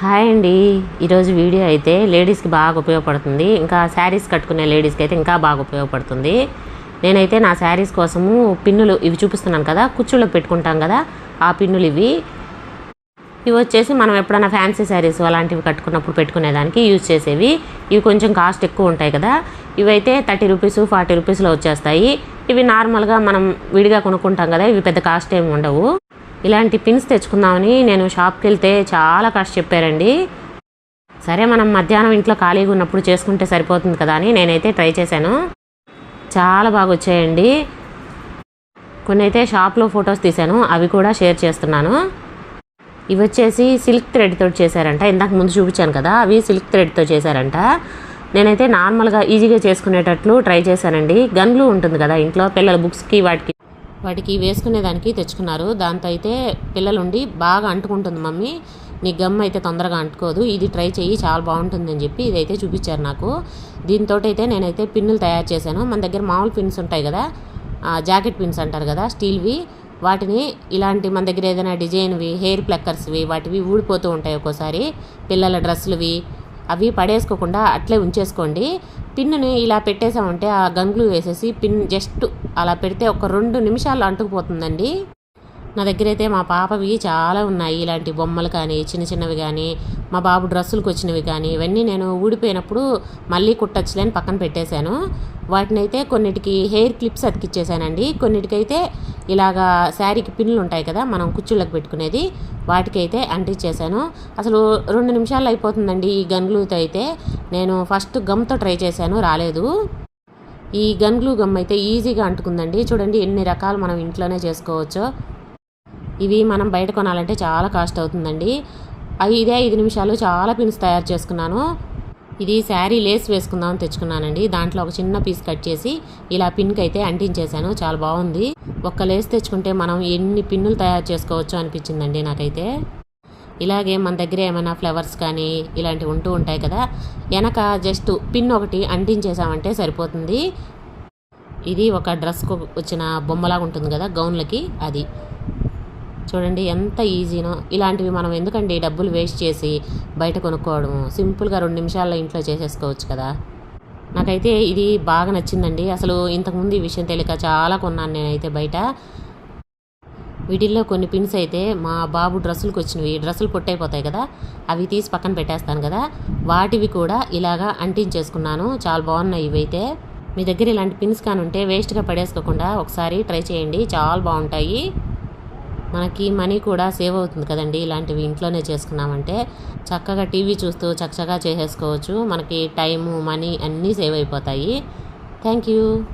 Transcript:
Hi అండి. ఈరోజు video అయితే లేడీస్కి బాగా ఉపయోగపడుతుంది. ఇంకా శారీస్ కట్టుకునే లేడీస్కి అయితే ఇంకా బాగా ఉపయోగపడుతుంది. నేనైతే నా శారీస్ కోసము పిన్నులు ఇవి చూపిస్తున్నాను కదా కుచ్చుల్లో పెట్టుకుంటాం కదా ఆ పిన్నులు ఇవి. ఇవి వచ్చేసి మనం ఎప్పుడైనా ఫ్యాన్సీ శారీస్ అలాంటివి కట్టుకున్నప్పుడు పెట్టుకునేదానికి యూజ్ చేసేవి. ఇవి కొంచెం కాస్ట్ ఎక్కువ ఉంటాయి కదా ఇవైతే థర్టీ రూపీస్ ఫార్టీ రూపీస్లో వచ్చేస్తాయి. ఇవి నార్మల్గా మనం విడిగా కొనుక్కుంటాం కదా ఇవి పెద్ద కాస్ట్ ఏమి ఉండవు. ఇలాంటి పిన్స్ తెచ్చుకుందామని నేను షాప్కి వెళ్తే చాలా కాస్ట్ చెప్పారండి. సరే మనం మధ్యాహ్నం ఇంట్లో ఖాళీగా ఉన్నప్పుడు చేసుకుంటే సరిపోతుంది కదా అని నేనైతే ట్రై చేశాను. చాలా బాగా వచ్చాయండి. కొన్ని అయితే షాప్లో ఫొటోస్ తీశాను అవి కూడా షేర్ చేస్తున్నాను. ఇవి వచ్చేసి సిల్క్ థ్రెడ్తో చేశారంట. ఇందాక ముందు చూపించాను కదా అవి సిల్క్ థ్రెడ్తో చేశారంట. నేనైతే నార్మల్గా ఈజీగా చేసుకునేటట్లు ట్రై చేశానండి. గన్లు ఉంటుంది కదా ఇంట్లో పిల్లల బుక్స్కి వాటికి వాటికి వేసుకునేదానికి తెచ్చుకున్నారు. దాంతో అయితే పిల్లలు ఉండి బాగా అంటుకుంటుంది మమ్మీ. నీ గమ్ అయితే తొందరగా అంటుకోదు. ఇది ట్రై చేయి చాలా బాగుంటుందని చెప్పి ఇదైతే చూపించారు నాకు. దీంతో అయితే నేనైతే పిన్నులు తయారు చేశాను. మన దగ్గర మామూలు పిన్స్ ఉంటాయి కదా జాకెట్ పిన్స్ అంటారు కదా స్టీల్వి. వాటిని ఇలాంటి మన దగ్గర ఏదైనా డిజైన్వి హెయిర్ ప్లక్కర్స్వి వాటివి ఊడిపోతూ ఉంటాయి ఒక్కోసారి. పిల్లల డ్రెస్సులవి అవి పడేసుకోకుండా అట్లే ఉంచేసుకోండి. పిన్నుని ఇలా పెట్టేసామంటే ఆ గంగులు వేసేసి పిన్ జస్ట్ అలా పెడితే ఒక రెండు నిమిషాలు అంటుకుపోతుందండి. నా దగ్గర అయితే మా పాపవి చాలా ఉన్నాయి. ఇలాంటి బొమ్మలు కానీ చిన్న చిన్నవి కానీ మా బాబు డ్రెస్సులకు వచ్చినవి కానీ ఇవన్నీ నేను ఊడిపోయినప్పుడు మళ్ళీ కుట్టచ్చులేని పక్కన పెట్టేశాను. వాటిని అయితే కొన్నిటికి హెయిర్ క్లిప్స్ అతికిచ్చేసానండి కొన్నిటికైతే ఇలాగా శారీకి పిన్నులు ఉంటాయి కదా మనం కుచ్చుళ్ళకి పెట్టుకునేది వాటికైతే అంటించేశాను అసలు రెండు నిమిషాలు అయిపోతుందండి ఈ గన్గ్లూతో అయితే. నేను ఫస్ట్ గమ్తో ట్రై చేశాను రాలేదు. ఈ గన్గ్లూ గమ్ అయితే ఈజీగా అంటుకుందండి. చూడండి ఎన్ని రకాలు మనం ఇంట్లోనే చేసుకోవచ్చో. ఇవి మనం బయట కొనాలంటే చాలా కాస్ట్ అవుతుందండి. ఇదే ఐదు నిమిషాలు చాలా పిన్స్ తయారు చేసుకున్నాను. ఇది శారీ లేస్ వేసుకుందామని తెచ్చుకున్నానండి. దాంట్లో ఒక చిన్న పీస్ కట్ చేసి ఇలా పిన్కి అయితే అంటించేశాను. చాలా బాగుంది. ఒక్క లేస్ తెచ్చుకుంటే మనం ఎన్ని పిన్నులు తయారు చేసుకోవచ్చు అనిపించిందండి నాకైతే. ఇలాగే మన దగ్గర ఏమైనా ఫ్లవర్స్ కానీ ఇలాంటివి ఉంటూ ఉంటాయి కదా వెనక జస్ట్ పిన్ ఒకటి అంటించేసామంటే సరిపోతుంది. ఇది ఒక డ్రెస్కు వచ్చిన బొమ్మలాగా ఉంటుంది కదా గౌన్లకి అది. చూడండి ఎంత ఈజీనో? ఇలాంటివి మనం ఎందుకండి డబ్బులు వేస్ట్ చేసి బయట కొనుక్కోవడం సింపుల్గా రెండు నిమిషాల్లో ఇంట్లో చేసేసుకోవచ్చు కదా? నాకైతే ఇది బాగా నచ్చిందండి. అసలు ఇంతకుముందు ఈ విషయం తెలియక చాలా కొన్నాను నేనైతే బయట. వీటిల్లో కొన్ని పిన్స్ అయితే మా బాబు డ్రెస్సులకు వచ్చినవి. డ్రెస్సులు పొట్టయిపోతాయి కదా? అవి తీసి పక్కన పెట్టేస్తాను కదా? వాటివి కూడా ఇలాగా అంటించేసుకున్నాను. చాలా బాగున్నాయి ఇవైతే. మీ దగ్గర ఇలాంటి పిన్స్ కానుంటే ఉంటే వేస్ట్గా పడేసుకోకుండా ఒకసారి ట్రై చేయండి. చాలా బాగుంటాయి. మనకి మనీ కూడా సేవ్ అవుతుంది కదండి. ఇలాంటివి ఇంట్లోనే చేసుకున్నామంటే చక్కగా టీవీ చూస్తూ చక్కగా చేసేసుకోవచ్చు. మనకి టైము మనీ అన్నీ సేవ్ అయిపోతాయి. Thank you.